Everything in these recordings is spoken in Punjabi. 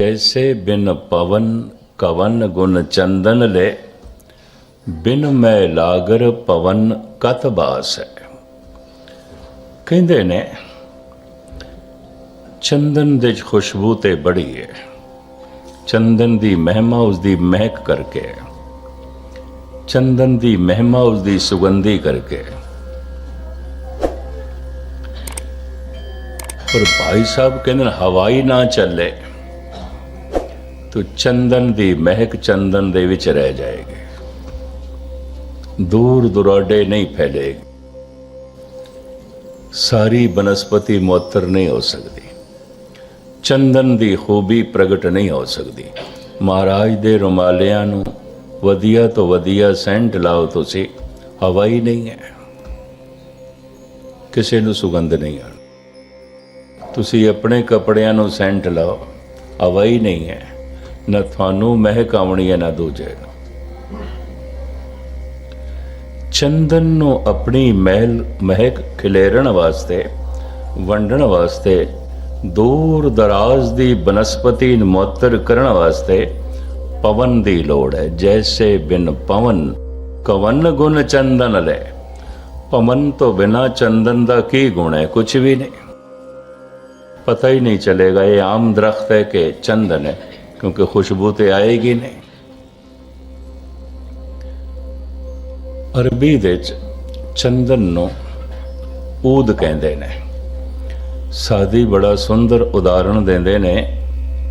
ਜੈਸੇ ਬਿਨ ਪਵਨ ਕਵਨ ਗੁਣ ਚੰਦਨ ਲੈ? ਬਿਨ ਮੈਂ ਲਾਗਰ ਪਵਨ ਕਤ ਬਾਸ? ਹੈ ਕਹਿੰਦੇ ਨੇ, ਚੰਦਨ ਦੇ ਖੁਸ਼ਬੂ ਤੇ ਬੜੀ ਹੈ ਚੰਦਨ ਦੀ ਮਹਿਮਾ ਉਸ ਦੀ ਮਹਿਕ ਕਰਕੇ। ਹੈ। ਚੰਦਨ ਦੀ ਮਹਿਮਾ ਉਸ ਦੀ ਸੁਗੰਧੀ ਕਰਕੇ। ਪਰ ਭਾਈ ਸਾਹਿਬ ਕਹਿੰਦੇ ਨੇ, ਹਵਾਈ ਨਾ ਚੱਲੇ। ਤੂੰ ਚੰਦਨ ਦੀ ਮਹਿਕ ਚੰਦਨ ਦੇ ਵਿੱਚ ਰਹਿ ਜਾਏਗੀ। ਦੂਰ ਦੁਰਾਡੇ ਨਹੀਂ ਫੈਲੇਗੀ। ਸਾਰੀ ਬਨਸਪਤੀ ਮੁਅੱਤਰ ਨਹੀਂ ਹੋ ਸਕਦੀ। ਚੰਦਨ ਦੀ ਖੂਬੀ ਪ੍ਰਗਟ ਨਹੀਂ ਹੋ ਸਕਦੀ। ਮਹਾਰਾਜ ਦੇ ਰੁਮਾਲਿਆਂ ਨੂੰ ਵਧੀਆ ਤੋਂ ਵਧੀਆ ਸੈਂਟ ਲਾਓ ਤੁਸੀਂ ਹਵਾ ਹੀ ਨਹੀਂ ਹੈ। ਕਿਸੇ ਨੂੰ ਸੁਗੰਧ ਨਹੀਂ ਆਣੀ ਤੁਸੀਂ ਆਪਣੇ ਕੱਪੜਿਆਂ ਨੂੰ ਸੈਂਟ ਲਾਓ ਹਵਾ ਹੀ ਨਹੀਂ ਹੈ। ਨਾ ਤੁਹਾਨੂੰ ਮਹਿਕ ਆਉਣੀ ਹੈ ਨਾ ਦੂਜੇ ਨੂੰ ਚੰਦਨ ਨੂੰ ਆਪਣੀ ਮਹਿਲ, ਮਹਿਕ ਖਿਲੇਰਨ ਵਾਸਤੇ, ਵੰਡਣ ਵਾਸਤੇ, ਦੂਰ ਦਰਾਜ਼ ਦੀ ਬਨਸਪਤੀ ਨੂੰ ਮੁਅੱਤਰ ਕਰਨ ਵਾਸਤੇ ਪਵਨ ਦੀ ਲੋੜ ਹੈ। ਜੈਸੇ ਬਿਨ ਪਵਨ ਕਵਨ ਗੁਣ ਚੰਦਨ ਲੈ। ਪਵਨ ਤੋਂ ਬਿਨਾ ਚੰਦਨ ਦਾ ਕੀ ਗੁਣ ਹੈ? ਕੁਝ ਵੀ ਨਹੀਂ। ਪਤਾ ਹੀ ਨਹੀਂ ਚਲੇਗਾ, ਇਹ ਆਮ ਦਰਖਤ ਹੈ ਕਿ ਚੰਦਨ ਹੈ। ਕਿਉਂਕਿ ਖੁਸ਼ਬੂ ਤੇ ਆਏਗੀ ਨਹੀਂ। ਅਰਬੀ ਦੇ ਚ ਚੰਦਨ ਨੂੰ ਊਦ ਕਹਿੰਦੇ ਨੇ। ਸਾਦੀ ਬੜਾ ਸੁੰਦਰ ਉਦਾਹਰਣ ਦਿੰਦੇ ਨੇ,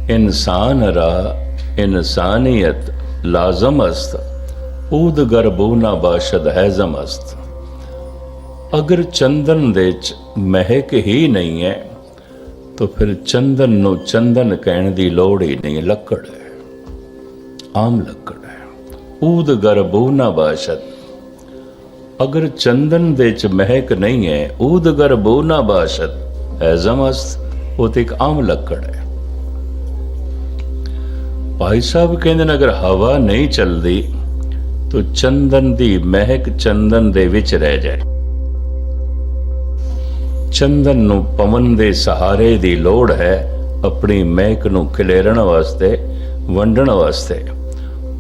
ਇਨਸਾਨ ਰਾ ਇਨਸਾਨੀਅਤ ਲਾਜ਼ਮ ਅਸਤ ਊਦ ਗਰਬੂ ਨਾ ਬਾਸ਼ਦ ਹੈਜ਼ਮ ਅਸਤ। ਅਗਰ ਚੰਦਨ ਦੇ ਚ ਮਹਿਕ ਹੀ ਨਹੀਂ ਹੈ ਤਾਂ ਫਿਰ ਚੰਦਨ ਨੂੰ ਚੰਦਨ ਕਹਿਣ ਦੀ ਲੋੜ ਹੀ ਨਹੀਂ, ਲੱਕੜ ਹੈ। ਆਮ ਲੱਕੜ ਹੈ। ਊਦ ਗਰਬੂ ਨਾ ਬਾਸ਼ਦ ਅਗਰ ਚੰਦਨ ਦੇ ਚ ਮਹਿਕ ਨਹੀਂ ਹੈ ਊਦਗਰ ਬੋ ਨਾ ਬਾਸ਼ਤ। ਹੈ ਜ਼ਮਸਤ, ਉਹ ਤੇ ਇੱਕ ਆਮ ਲੱਕੜ ਹੈ। ਭਾਈ ਸਾਹਿਬ ਕਹਿੰਦੇ ਨੇ, ਅਗਰ ਹਵਾ ਨਹੀਂ ਚੱਲਦੀ, ਤਾਂ ਚੰਦਨ ਦੀ ਮਹਿਕ ਚੰਦਨ ਦੇ ਵਿੱਚ ਰਹਿ ਜਾਏ। ਚੰਦਨ ਨੂੰ ਪਵਨ ਦੇ ਸਹਾਰੇ ਦੀ ਲੋੜ ਹੈ ਆਪਣੀ ਮਹਿਕ ਨੂੰ ਖਿਲੇਰਣ ਵਾਸਤੇ, ਵੰਡਣ ਵਾਸਤੇ।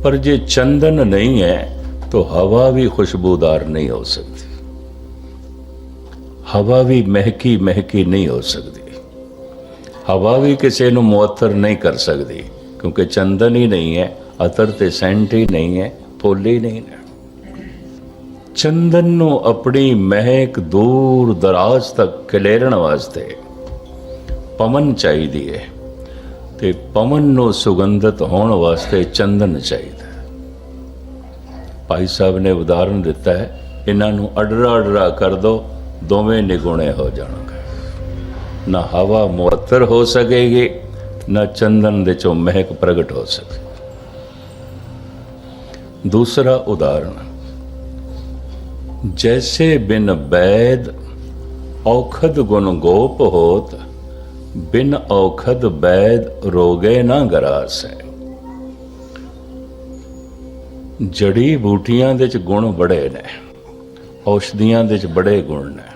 ਪਰ ਜੇ ਚੰਦਨ ਨਹੀਂ ਹੈ, ਤਾਂ ਹਵਾ ਵੀ ਖੁਸ਼ਬੂਦਾਰ ਨਹੀਂ ਹੋ ਸਕਦੀ। ਹਵਾ ਵੀ ਮਹਿਕੀ ਮਹਿਕੀ ਨਹੀਂ ਹੋ ਸਕਦੀ। ਹਵਾ ਵੀ ਕਿਸੇ ਨੂੰ ਮੁਅੱਤਰ ਨਹੀਂ ਕਰ ਸਕਦੀ, ਕਿਉਂਕਿ ਚੰਦਨ ਹੀ ਨਹੀਂ ਹੈ, ਅਤਰ ਤੇ ਸੈਂਟ ਹੀ ਨਹੀਂ ਹੈ, ਫੁੱਲ ਹੀ ਨਹੀਂ ਹੈ ਚੰਦਨ ਨੂੰ ਆਪਣੀ ਮਹਿਕ ਦੂਰ ਦਰਾਜ਼ ਤੱਕ ਖਿਲੇਰਨ ਵਾਸਤੇ ਪਵਨ ਚਾਹੀਦੀ ਹੈ ਤੇ ਪਵਨ ਨੂੰ ਸੁਗੰਧਤ ਹੋਣ ਵਾਸਤੇ ਚੰਦਨ ਚਾਹੀਦਾ ਭਾਈ ਸਾਹਿਬ ਨੇ ਉਦਾਹਰਣ ਦਿੱਤਾ ਹੈ, ਇਹਨਾਂ ਨੂੰ ਅਡਰਾ ਅਡਰਾ ਕਰ ਦੋ, ਦੋਵੇਂ ਨਿਗੁਣੇ ਹੋ ਜਾਣਗੇ। ਨਾ ਹਵਾ ਮੁਅੱਤਰ ਹੋ ਸਕੇਗੀ, ਨਾ ਚੰਦਨ ਦੇ ਚੋਂ ਮਹਿਕ ਪ੍ਰਗਟ ਹੋ ਸਕੇ ਦੂਸਰਾ ਉਦਾਹਰਨ ਜੈਸੇ ਬਿਨ ਬੈਦ ਔਖਦ ਗੁਣ ਗੋਪ ਹੋਤ ਬਿਨ ਔਖਦ ਬੈਦ ਰੋਗੇ ਨਾ ਗਰਾਸ ਜੜੀ ਬੂਟੀਆਂ ਦੇ ਚ ਗੁਣ ਬੜੇ ਨੇ ਔਸ਼ਧੀਆਂ ਦੇ ਚ ਬੜੇ ਗੁਣ ਨੇ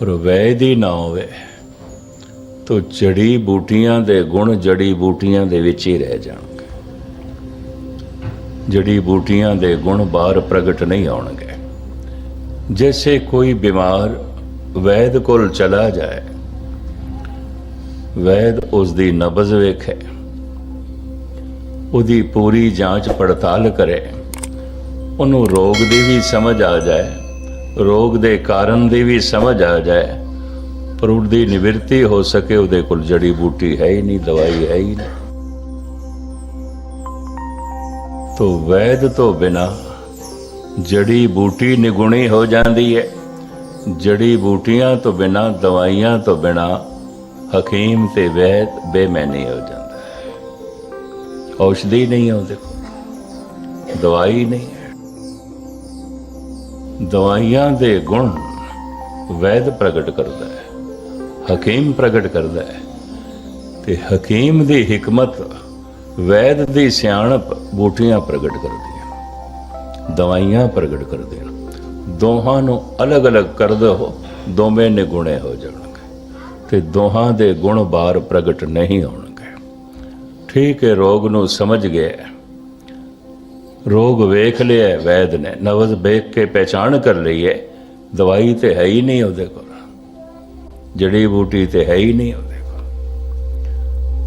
ਪਰ ਵੈਦ ਹੀ ਨਾ ਹੋਵੇ ਤੋ ਜੜੀ ਬੂਟੀਆਂ ਦੇ ਗੁਣ ਜੜੀ ਬੂਟੀਆਂ ਦੇ ਵਿੱਚ ਹੀ ਰਹਿ ਜਾਣ ਜੜੀ ਬੂਟੀਆਂ ਦੇ ਗੁਣ ਬਾਹਰ ਪ੍ਰਗਟ ਨਹੀਂ ਆਉਣਗੇ। ਜੈਸੇ ਕੋਈ ਬਿਮਾਰ ਵੈਦ ਕੋਲ ਚਲਾ ਜਾਏ, ਵੈਦ ਉਸ ਦੀ ਨਬਜ਼ ਵੇਖੇ, ਉਹਦੀ ਪੂਰੀ ਜਾਂਚ ਪੜਤਾਲ ਕਰੇ, ਉਹਨੂੰ ਰੋਗ ਦੀ ਵੀ ਸਮਝ ਆ ਜਾਏ, ਰੋਗ ਦੇ ਕਾਰਨ ਦੀ ਵੀ ਸਮਝ ਆ ਜਾਏ, ਪਰ ਉਹਦੀ ਨਿਵਰਤੀ ਹੋ ਸਕੇ ਉਹਦੇ ਕੋਲ ਜੜੀ ਬੂਟੀ ਹੈ ਹੀ ਨਹੀਂ, ਦਵਾਈ ਹੈ ਹੀ ਨਹੀਂ। ਤੋ ਵੈਦ ਤੋਂ ਬਿਨਾ ਜੜੀ ਬੂਟੀ ਨਿਗੁਣੀ ਹੋ ਜਾਂਦੀ ਹੈ ਜੜੀ ਬੂਟੀਆਂ ਤੋਂ ਬਿਨਾ, ਦਵਾਈਆਂ ਤੋਂ ਬਿਨਾ ਹਕੀਮ ਤੇ ਵੈਦ ਬੇਮੈਨੀ ਹੋ ਜਾਂਦਾ ਹੈ। ਔਸ਼ਧੀ ਨਹੀਂ ਹੈ ਉਹਦੇ ਕੋਲ ਦਵਾਈ ਨਹੀਂ ਹੈ। ਦਵਾਈਆਂ ਦੇ ਗੁਣ ਵੈਦ ਪ੍ਰਗਟ ਕਰਦਾ ਹੈ। ਹਕੀਮ ਪ੍ਰਗਟ ਕਰਦਾ ਹੈ। ਤੇ ਹਕੀਮ ਦੀ ਹਕਮਤ ਵੈਦ ਦੀ ਸਿਆਣਪ ਬੂਟੀਆਂ ਪ੍ਰਗਟ ਕਰਦੀਆਂ, ਦਵਾਈਆਂ ਪ੍ਰਗਟ ਕਰਦੀਆਂ, ਦੋਹਾਂ ਨੂੰ ਅਲੱਗ-ਅਲੱਗ ਕਰ ਦੋ ਦੋਵੇਂ ਨਿਗੁਣੇ ਹੋ ਜਾਣਗੇ ਤੇ ਦੋਹਾਂ ਦੇ ਗੁਣ ਬਾਹਰ ਪ੍ਰਗਟ ਨਹੀਂ ਹੋਣਗੇ। ਠੀਕ ਹੈ, ਰੋਗ ਨੂੰ ਸਮਝ ਗਏ। ਰੋਗ ਵੇਖ ਲਿਆ ਵੈਦ ਨੇ, ਨਵਜ਼ ਵੇਖ ਕੇ ਪਹਿਚਾਣ ਕਰ ਲਈ ਹੈ, ਦਵਾਈ ਤੇ ਹੈ ਹੀ ਨਹੀਂ ਉਹਦੇ ਕੋਲ, ਜੜੀ ਬੂਟੀ ਤੇ ਹੈ ਹੀ ਨਹੀਂ ਉਹਦੇ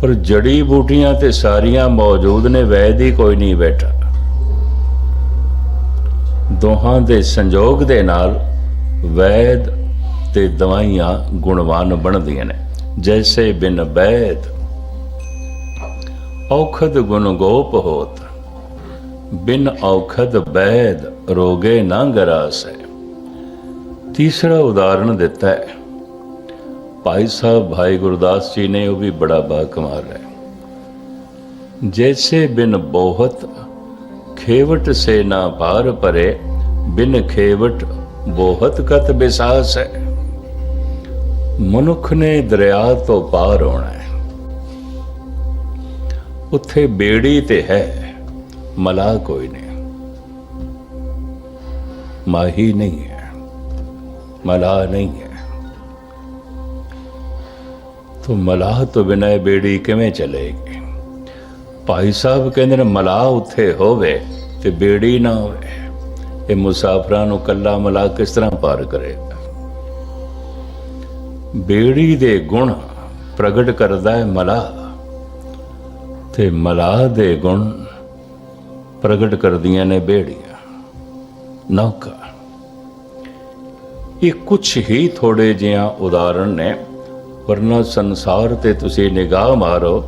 ਪਰ ਜੜੀ ਬੂਟੀਆਂ ਤੇ ਸਾਰੀਆਂ ਮੌਜੂਦ ਨੇ, ਵੈਦ ਹੀ ਕੋਈ ਨਹੀਂ ਬੈਠਾ। ਦੋਹਾਂ ਦੇ ਸੰਜੋਗ ਦੇ ਨਾਲ ਵੈਦ ਤੇ ਦਵਾਈਆਂ ਗੁਣਵਾਨ ਬਣਦੀਆਂ ਨੇ। ਜੈਸੇ ਬਿਨ ਵੈਦ, ਔਖਦ ਗੁਣ ਗੋਪ ਹੋਤ। ਬਿਨ ਔਖਦ ਵੈਦ ਰੋਗੇ ਨਾ ਗਰਾਸੈ। ਤੀਸਰਾ ਉਦਾਹਰਣ ਦਿੱਤਾ ਹੈ। ਭਾਈ ਸਾਹਿਬ, ਭਾਈ ਗੁਰਦਾਸ ਜੀ ਨੇ ਉਹ ਵੀ ਬੜਾ ਬਾ ਹੈ। ਜੈਸੇ ਬਿਨ ਬੋਹਤ ਖੇਵਟ ਸੇ ਨਾ ਪਾਰ ਪਰੇ ਬਿਨ ਖੇਵਟ ਬਹੁਤ ਕਤ ਬਿਸਾਸ ਹੈ। ਮਨੁੱਖ ਨੇ ਦਰਿਆ ਤੋਂ ਪਾਰ ਹੋਣਾ ਹੈ। ਉੱਥੇ ਬੇੜੀ ਤੇ ਹੈ, ਮਲਾ ਕੋਈ ਨਹੀਂ। ਮਾਹੀ ਨਹੀਂ ਹੈ, ਮਲਾ ਨਹੀਂ ਹੈ। ਤੋ ਮਲਾਹ ਤੋਂ ਬਿਨਾਂ ਇਹ ਬੇੜੀ ਕਿਵੇਂ ਚਲੇਗੀ? ਭਾਈ ਸਾਹਿਬ ਕਹਿੰਦੇ ਨੇ, ਮਲਾਹ ਉੱਥੇ ਹੋਵੇ ਤੇ ਬੇੜੀ ਨਾ ਹੋਵੇ। ਇਹ ਮੁਸਾਫਰਾਂ ਨੂੰ ਕੱਲਾ ਮਲਾਹ ਕਿਸ ਤਰ੍ਹਾਂ ਪਾਰ ਕਰੇਗਾ? ਬੇੜੀ ਦੇ ਗੁਣ ਪ੍ਰਗਟ ਕਰਦਾ ਹੈ ਮਲਾਹ ਤੇ ਮਲਾਹ ਦੇ ਗੁਣ ਪ੍ਰਗਟ ਕਰਦੀਆਂ ਨੇ ਬੇੜੀਆਂ। ਨੌਕਾ ਇਹ ਕੁਛ ਹੀ ਥੋੜੇ ਜਿਹਾ ਉਦਾਹਰਣ ਨੇ। ਵਰਨਾ ਸੰਸਾਰ ਤੇ ਤੁਸੀਂ ਨਿਗਾਹ ਮਾਰੋ,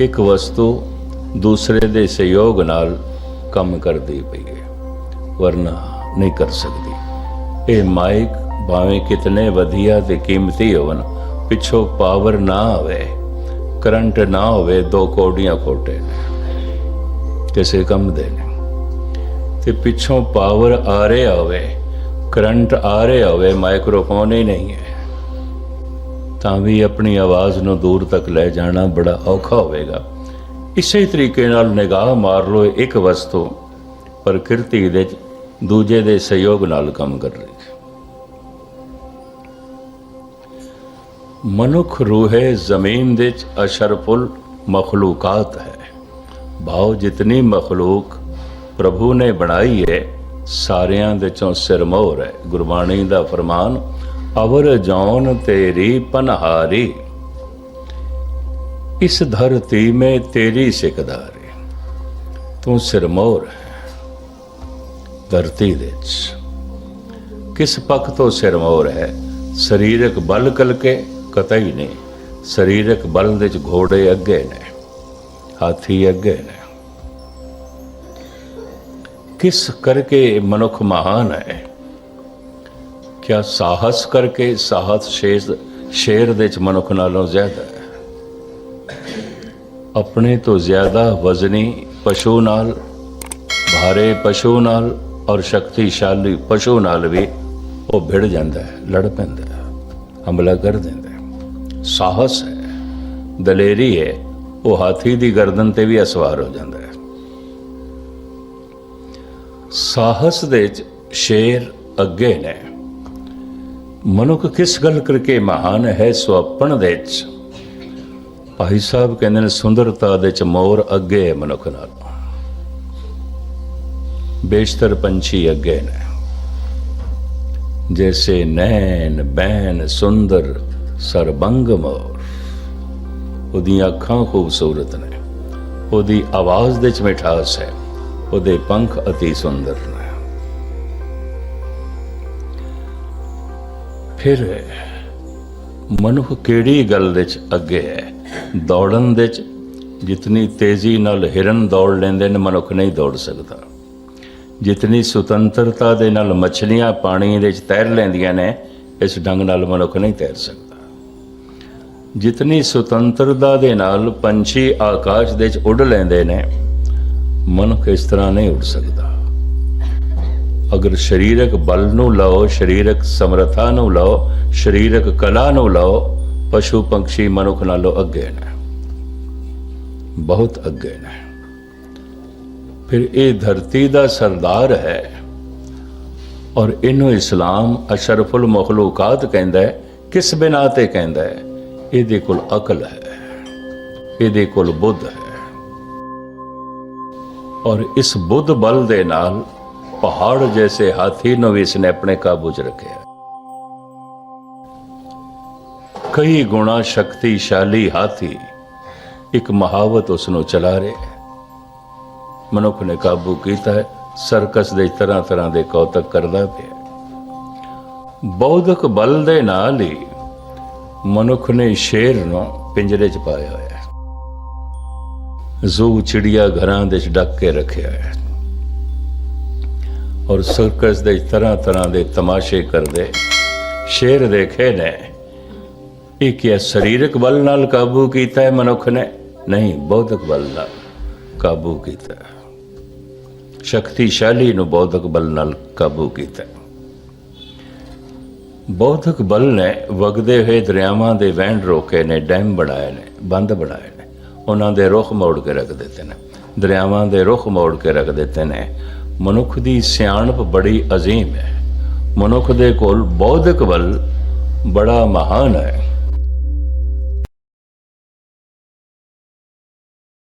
ਇੱਕ ਵਸਤੂ ਦੂਸਰੇ ਦੇ ਸਹਿਯੋਗ ਨਾਲ ਕੰਮ ਕਰਦੀ ਪਈ ਹੈ। ਵਰਨਾ ਨਹੀਂ ਕਰ ਸਕਦੀ। ਇਹ ਮਾਈਕ ਭਾਵੇਂ ਕਿਤਨੇ ਵਧੀਆ ਤੇ ਕੀਮਤੀ ਹੋਣ ਪਿੱਛੋਂ ਪਾਵਰ ਨਾ ਆਵੇ, ਕਰੰਟ ਨਾ ਹੋਵੇ, ਦੋ ਕੋਡੀਆਂ ਖੋਟੇ ਨੇ। ਕਿਸੇ ਕੰਮ ਦੇ ਨੇ। ਤੇ ਪਿੱਛੋਂ ਪਾਵਰ ਆ ਰਿਹਾ ਹੋਵੇ, ਕਰੰਟ ਆ ਰਿਹਾ ਹੋਵੇ, ਮਾਈਕ੍ਰੋਫੋਨ ਹੀ ਨਹੀਂ ਹੈ। ਤਾਂ ਵੀ ਆਪਣੀ ਆਵਾਜ਼ ਨੂੰ ਦੂਰ ਤੱਕ ਲੈ ਜਾਣਾ ਬੜਾ ਔਖਾ ਹੋਵੇਗਾ। ਇਸੇ ਤਰੀਕੇ ਨਾਲ ਨਿਗਾਹ ਮਾਰ ਲੋ ਇੱਕ ਵਸਤੂ ਪ੍ਰਕਿਰਤੀ ਦੇ ਦੂਜੇ ਦੇ ਸਹਿਯੋਗ ਨਾਲ ਕੰਮ ਕਰ ਰਹੀ ਹੈ ਮਨੁੱਖ ਰੂਹੇ ਜ਼ਮੀਨ ਦੇ ਚ ਅਸ਼ਰਫੁਲ ਮਖਲੂਕਾਤ ਹੈ। ਭਾਵ ਜਿਤਨੀ ਮਖਲੂਕ ਪ੍ਰਭੂ ਨੇ ਬਣਾਈ ਹੈ, ਸਾਰਿਆਂ ਦੇ ਚੋਂ ਸਿਰਮੌਰ ਹੈ। ਗੁਰਬਾਣੀ ਦਾ ਫਰਮਾਨ ਅਵਰ ਜੌਨ ਤੇਰੀ ਪਨਹਾਰੀ। ਇਸ ਧਰਤੀ ਮੇ ਤੇਰੀ ਸਿਕਦਾਰੀ। ਤੂੰ ਸਿਰਮੋਰ ਹੈ ਧਰਤੀ ਦੇ ਚ ਕਿਸ ਪੱਖ ਤੋਂ ਸਿਰਮੋਰ ਹੈ? ਸਰੀਰਕ ਬਲ ਕਲਕੇ ਕਤਈ ਨਹੀਂ ਸਰੀਰਕ ਬਲ ਦੇ ਚ ਘੋੜੇ ਅੱਗੇ ਨੇ। ਹਾਥੀ ਅੱਗੇ ਨੇ। ਕਿਸ ਕਰਕੇ ਮਨੁੱਖ ਮਹਾਨ ਹੈ? ਕਿਆ ਸਾਹਸ ਕਰਕੇ ਸਾਹਸ ਸ਼ੇਰ ਸ਼ੇਰ ਦੇ ਚ ਮਨੁੱਖ ਨਾਲੋਂ ਜ਼ਿਆਦਾ ਹੈ। ਆਪਣੇ ਤੋਂ ਜ਼ਿਆਦਾ ਵਜ਼ਨੀ ਪਸ਼ੂ ਨਾਲ, ਭਾਰੇ ਪਸ਼ੂ ਨਾਲ ਔਰ ਸ਼ਕਤੀਸ਼ਾਲੀ ਪਸ਼ੂ ਨਾਲ ਵੀ ਉਹ ਭਿੜ ਜਾਂਦਾ ਹੈ, ਲੜ ਪੈਂਦਾ ਹੈ, ਹਮਲਾ ਕਰ ਦਿੰਦਾ ਹੈ। ਸਾਹਸ ਹੈ, ਦਲੇਰੀ ਹੈ, ਉਹ ਹਾਥੀ ਦੀ ਗਰਦਨ ਤੇ ਵੀ ਅਸਵਾਰ ਹੋ ਜਾਂਦਾ ਹੈ। ਸਾਹਸ ਦੇ ਵਿੱਚ ਸ਼ੇਰ ਅੱਗੇ ਨੇ। ਮਨੁੱਖ ਕਿਸ ਗੱਲ ਕਰਕੇ ਮਹਾਨ ਹੈ ਸੁਆਪਣ ਦੇ ਚ ਭਾਈ ਸਾਹਿਬ ਕਹਿੰਦੇ ਨੇ, ਸੁੰਦਰਤਾ ਦੇ ਚ ਮੋਰ ਅੱਗੇ ਹੈ ਮਨੁੱਖ ਨਾਲ। ਬੇਸ਼ਤਰ ਪੰਛੀ ਅੱਗੇ ਨੇ। ਜੈਸੇ ਨੈਣ ਬੈਨ ਸੁੰਦਰ, ਸਰਬੰਗ ਮੋਰ। ਉਹਦੀਆਂ ਅੱਖਾਂ ਖੂਬਸੂਰਤ ਨੇ। ਉਹਦੀ ਆਵਾਜ਼ ਦੇ ਚ ਮਿਠਾਸ ਹੈ। ਉਹਦੇ ਪੰਖ ਅਤੀ ਸੁੰਦਰ ਨੇ। ਫਿਰ ਮਨੁੱਖ ਕਿਹੜੀ ਗੱਲ ਦੇ ਚ ਅੱਗੇ ਹੈ? ਦੌੜਨ ਦੇ ਚ ਜਿਤਨੀ ਤੇਜ਼ੀ ਨਾਲ ਹਿਰਨ ਦੌੜ ਲੈਂਦੇ ਨੇ, ਮਨੁੱਖ ਨਹੀਂ ਦੌੜ ਸਕਦਾ। ਜਿਤਨੀ ਸੁਤੰਤਰਤਾ ਦੇ ਨਾਲ ਮੱਛਲੀਆਂ ਪਾਣੀ ਦੇ ਵਿੱਚ ਤੈਰ ਲੈਂਦੀਆਂ ਨੇ, ਇਸ ਢੰਗ ਨਾਲ ਮਨੁੱਖ ਨਹੀਂ ਤੈਰ ਸਕਦਾ। ਜਿਤਨੀ ਸੁਤੰਤਰਤਾ ਦੇ ਨਾਲ ਪੰਛੀ ਆਕਾਸ਼ ਦੇ ਵਿੱਚ ਉੱਡ ਲੈਂਦੇ ਨੇ, ਮਨੁੱਖ ਇਸ ਤਰ੍ਹਾਂ ਨਹੀਂ ਉੱਡ ਸਕਦਾ। ਅਗਰ ਸਰੀਰਕ ਬਲ ਨੂੰ ਲਓ, ਸਰੀਰਕ ਸਮਰੱਥਾ ਨੂੰ ਲਓ, ਸਰੀਰਕ ਕਲਾ ਨੂੰ ਲਓ, ਪਸ਼ੂ ਪੰਛੀ ਮਨੁੱਖ ਨਾਲੋਂ ਅੱਗੇ ਨੇ ਬਹੁਤ ਅੱਗੇ ਨੇ ਫਿਰ ਇਹ ਧਰਤੀ ਦਾ ਸਰਦਾਰ ਹੈ ਔਰ ਇਹਨੂੰ ਇਸਲਾਮ ਅਸ਼ਰਫੁਲ ਮਖਲੂਕਾਤ ਕਹਿੰਦਾ ਹੈ, ਕਿਸ ਬਿਨਾ ਤੇ ਕਹਿੰਦਾ ਹੈ? ਇਹਦੇ ਕੋਲ ਅਕਲ ਹੈ, ਇਹਦੇ ਕੋਲ ਬੁੱਧ ਹੈ। ਔਰ ਇਸ ਬੁੱਧ ਬਲ ਦੇ ਨਾਲ ਪਹਾੜ ਜੈਸੇ ਹਾਥੀ ਨੂੰ ਵੀ ਇਸਨੇ ਆਪਣੇ ਕਾਬੂ 'ਚ ਰੱਖਿਆ ਕਈ ਗੁਣਾ ਸ਼ਕਤੀਸ਼ਾਲੀ ਹਾਥੀ, ਇੱਕ ਮਹਾਵਤ ਉਸ ਨੂੰ ਚਲਾ ਰਿਹਾ ਮਨੁੱਖ ਨੇ ਕਾਬੂ ਕੀਤਾ ਹੈ, ਸਰਕਸ ਦੇ ਤਰ੍ਹਾਂ ਤਰ੍ਹਾਂ ਦੇ ਕੌਤਕ ਕਰਦਾ ਪਿਆ ਬੌਧਿਕ ਬਲ ਦੇ ਨਾਲ ਹੀ ਮਨੁੱਖ ਨੇ ਸ਼ੇਰ ਨੂੰ ਪਿੰਜਰੇ 'ਚ ਪਾਇਆ ਹੋਇਆ ਜ਼ੂ ਚਿੜੀਆ ਘਰਾਂ ਦੇ 'ਚ ਡੱਕ ਕੇ ਰੱਖਿਆ ਹੈ। ਔਰ ਸਰਕਸ ਦੇ ਤਰ੍ਹਾਂ ਤਰ੍ਹਾਂ ਦੇ ਤਮਾਸ਼ੇ ਕਰਦੇ। ਸ਼ੇਰ ਦੇਖੇ ਨੇ। ਇਹ ਕੀ ਸਰੀਰਕ ਬਲ ਨਾਲ ਕਾਬੂ ਕੀਤਾ ਹੈ ਮਨੁੱਖ ਨੇ? ਨਹੀਂ, ਬੌਧਿਕ ਬਲ ਨਾਲ ਕਾਬੂ ਕੀਤਾ ਸ਼ਕਤੀਸ਼ਾਲੀ ਨੂੰ ਬੌਧਿਕ ਬਲ ਨਾਲ ਕਾਬੂ ਕੀਤਾ ਹੈ। ਬੌਧਿਕ ਬਲ ਨੇ ਵਗਦੇ ਹੋਏ ਦਰਿਆਵਾਂ ਦੇ ਵਹਿਣ ਰੋਕੇ ਨੇ, ਡੈਮ ਬਣਾਏ ਨੇ, ਬੰਦ ਬਣਾਏ ਨੇ। ਉਹਨਾਂ ਦੇ ਰੁਖ ਮੋੜ ਕੇ ਰੱਖ ਦਿੱਤੇ ਨੇ। ਦਰਿਆਵਾਂ ਦੇ ਰੁਖ ਮੋੜ ਕੇ ਰੱਖ ਦਿੱਤੇ ਨੇ। ਮਨੁੱਖ ਦੀ ਸਿਆਣਪ ਬੜੀ ਅਜ਼ੀਮ ਹੈ। ਮਨੁੱਖ ਦੇ ਕੋਲ ਬੌਧਿਕ ਬਲ ਬੜਾ ਮਹਾਨ ਹੈ।